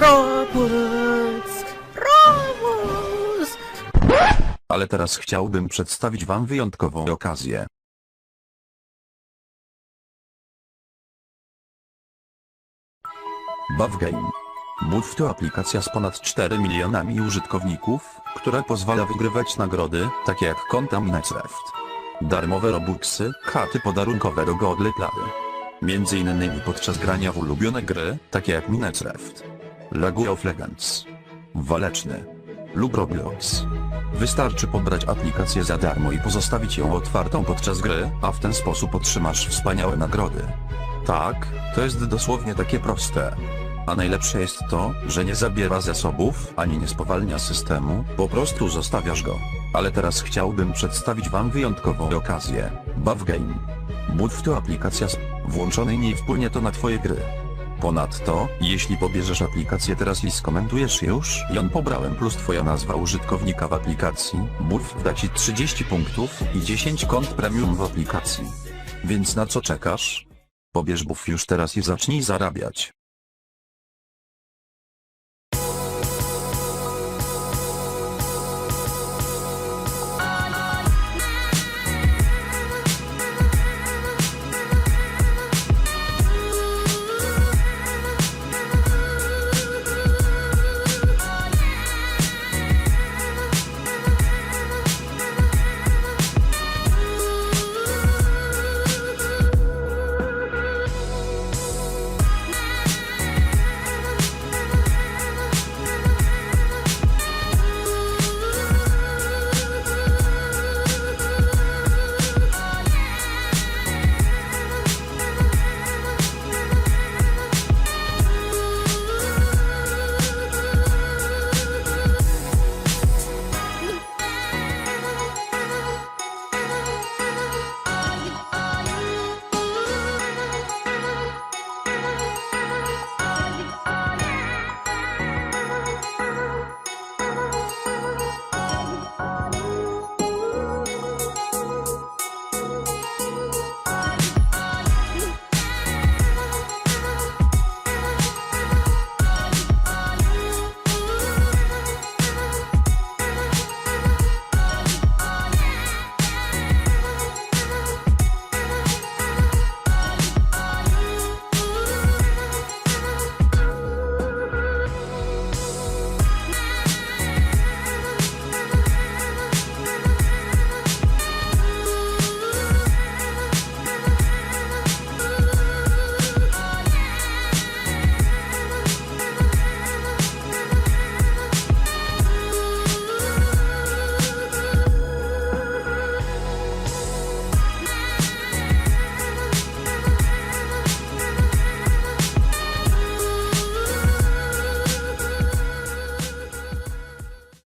Robux! Robux! Ale teraz chciałbym przedstawić wam wyjątkową okazję. BuffGame. Buff to aplikacja z ponad 4 milionami użytkowników, która pozwala wygrywać nagrody, takie jak konta Minecraft. Darmowe robuxy, karty podarunkowe do Google Play. Między innymi podczas grania w ulubione gry, takie jak Minecraft, League of Legends, Waleczny lub Roblox. Wystarczy pobrać aplikację za darmo i pozostawić ją otwartą podczas gry, a w ten sposób otrzymasz wspaniałe nagrody. Tak, to jest dosłownie takie proste. A najlepsze jest to, że nie zabiera zasobów, ani nie spowalnia systemu, po prostu zostawiasz go. Ale teraz chciałbym przedstawić wam wyjątkową okazję. BuffGame. Buff to aplikacja z włączonej nie wpłynie to na twoje gry. Ponadto, jeśli pobierzesz aplikację teraz i skomentujesz już, ją pobrałem plus twoja nazwa użytkownika w aplikacji, Buff da ci 30 punktów i 10 kont premium w aplikacji. Więc na co czekasz? Pobierz Buff już teraz i zacznij zarabiać.